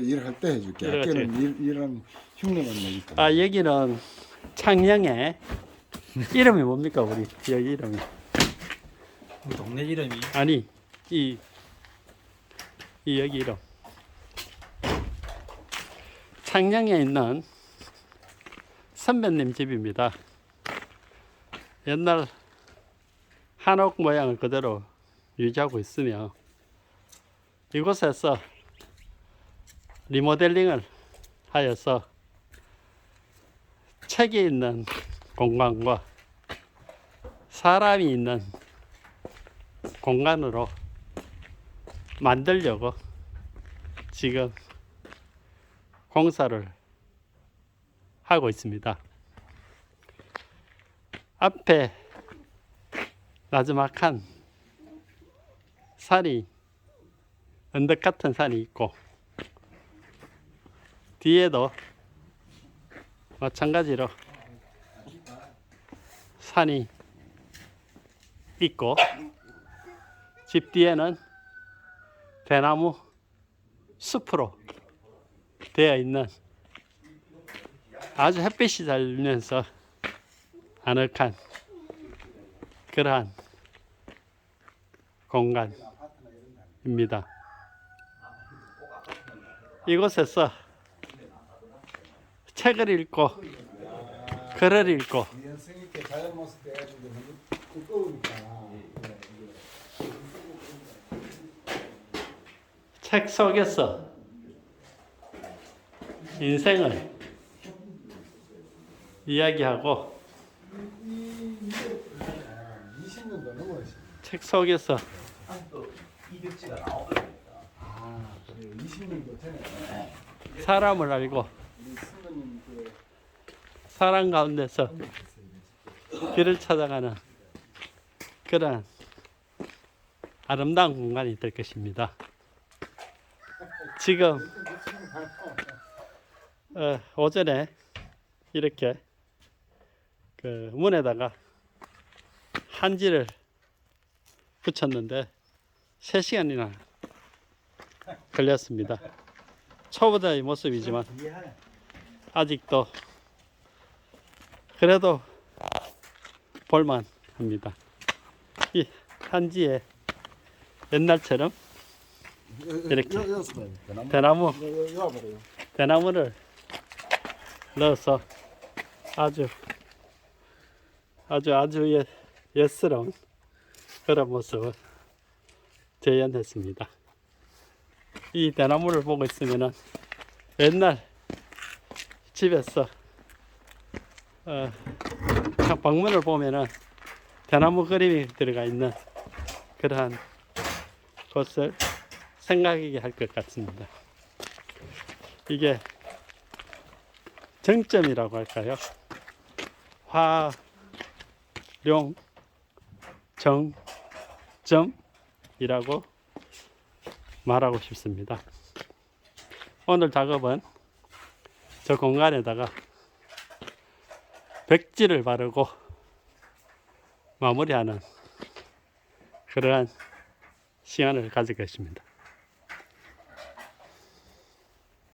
일할 때 해줄게. 그렇지. 아껴는 일, 일하는 흉내만 내니까. 아 여기는 창녕에 이름이 뭡니까 우리 여기 이름이 동네 이름이 아니 이, 이 여기 이름 창녕에 있는 선배님 집입니다 옛날 한옥 모양을 그대로 유지하고 있으며 이곳에서 리모델링을 하여서 책이 있는 공간과 사람이 있는 공간으로 만들려고 지금 공사를 하고 있습니다. 앞에 나지막한 산이 언덕 같은 산이 있고 뒤에도 마찬가지로 산이 있고 집 뒤에는 대나무 숲으로 되어 있는 아주 햇빛이 달면서 아늑한 그러한 공간입니다. 이곳에서 책을 읽고 글을 읽고. 책 속에서 인생을 이야기하고 20년도 넘었어. 책 속에서 이백지가 나오더라고요. 아, 그래. 20년도 전에. 사람을 알고 사람 가운데서 길을 찾아가는 그런 아름다운 공간이 될 것입니다. 지금 어, 오전에 이렇게 그 문에다가 한지를 붙였는데 3시간이나 걸렸습니다. 초보자의 모습이지만 아직도 그래도 볼만 합니다. 이 한지에 옛날처럼 이렇게. 대나무. 대나무를 넣어서 아주 아주 아주 옛, 옛스러운 그런 모습을 재현했습니다. 이 대나무를 보고 있으면은 옛날 집에서 어, 방문을 보면은 대나무 그림이 들어가 있는 그러한 곳을 생각하게 할 것 같습니다. 이게 정점이라고 할까요? 화 룡 정 점이라고 말하고 싶습니다. 오늘 작업은 저 공간에다가 백지를 바르고 마무리하는 그러한 시간을 가질 것입니다.